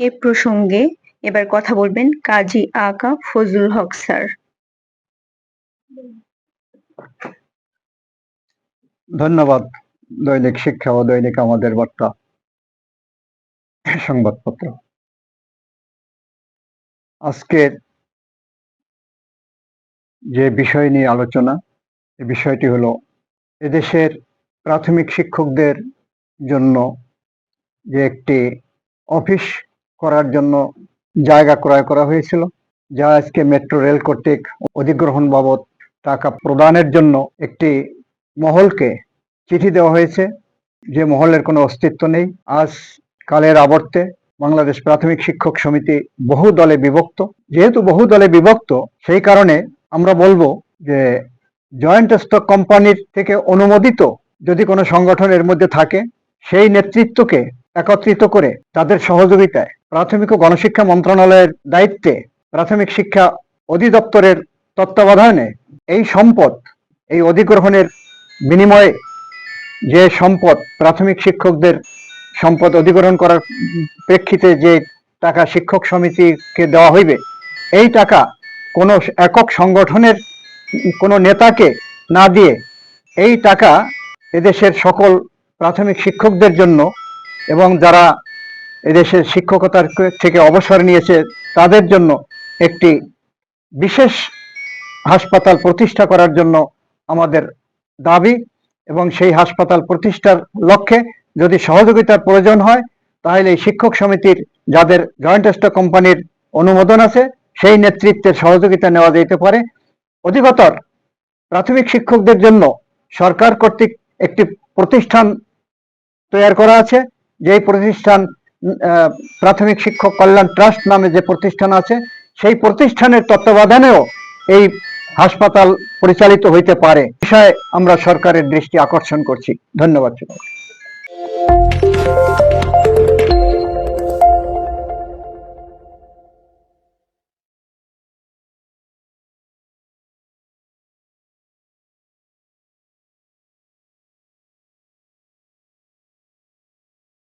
এ প্রসঙ্গে এবার কথা বলবেন কাজী আকা ফজলুল হক স্যার। ধন্যবাদ, দৈনিক শিক্ষা ও দৈনিক আমাদের বার্তা, সংবাদপত্র। আজকের যে বিষয় নিয়ে আলোচনা, এ বিষয়টি হলো এদেশের প্রাথমিক শিক্ষকদের জন্য যে একটি অফিস করার জন্য জায়গা ক্রয় করা হয়েছিল। যা আজকে মেট্রো রেল কর্তৃক অধিগ্রহণ বাবদ টাকা প্রদানের জন্য একটি মহলকে চিঠি দেওয়া হয়েছে। যে মহলের কোনো অস্তিত্ব নেই। আজ কালের আবর্তে বাংলাদেশ প্রাথমিক শিক্ষক সমিতি বহু দলে বিভক্ত। যেহেতু বহু দলে বিভক্ত, সেই কারণে আমরা বলব যে জয়েন্ট স্টক কোম্পানির থেকে অনুমোদিত যদি কোনো সংগঠনের মধ্যে থাকে, সেই নেতৃত্বকে একত্রিত করে তাদের সহযোগিতায় প্রাথমিক ও গণশিক্ষা মন্ত্রণালয়ের দায়িত্বে প্রাথমিক শিক্ষা অধিদপ্তরের তত্ত্বাবধানে এই সম্পদ, এই অধিগ্রহণের বিনিময়ে যে সম্পদ প্রাথমিক শিক্ষকদের সম্পদ অধিগ্রহণ করার প্রেক্ষিতে যে টাকা শিক্ষক সমিতিকে দেওয়া হইবে, এই টাকা কোনো একক সংগঠনের কোনো নেতাকে না দিয়ে এই টাকা এদেশের সকল প্রাথমিক শিক্ষকদের জন্য এবং যারা এদেশের শিক্ষকতার থেকে অবসর নিয়েছে, তাদের জন্য একটি বিশেষ হাসপাতাল প্রতিষ্ঠা করার জন্য আমাদের দাবি এবং সেই হাসপাতাল প্রতিষ্ঠার লক্ষ্যে যদি সহযোগিতার প্রয়োজন হয়, তাহলে শিক্ষক সমিতির যাদের জয়েন্ট স্টক কোম্পানির অনুমোদন আছে, সেই নেতৃত্বের সহযোগিতা নেওয়া যেতে পারে। অধিকতর প্রাথমিক শিক্ষকদের জন্য সরকার কর্তৃক একটি প্রতিষ্ঠান তৈরি করা আছে। যেই প্রতিষ্ঠান প্রাথমিক শিক্ষক কল্যাণ ট্রাস্ট নামে যে প্রতিষ্ঠান আছে, সেই প্রতিষ্ঠানের তত্ত্বাবধানেও এই হাসপাতাল পরিচালিত হইতে পারে। বিষয়ে আমরা সরকারের দৃষ্টি আকর্ষণ করছি। ধন্যবাদ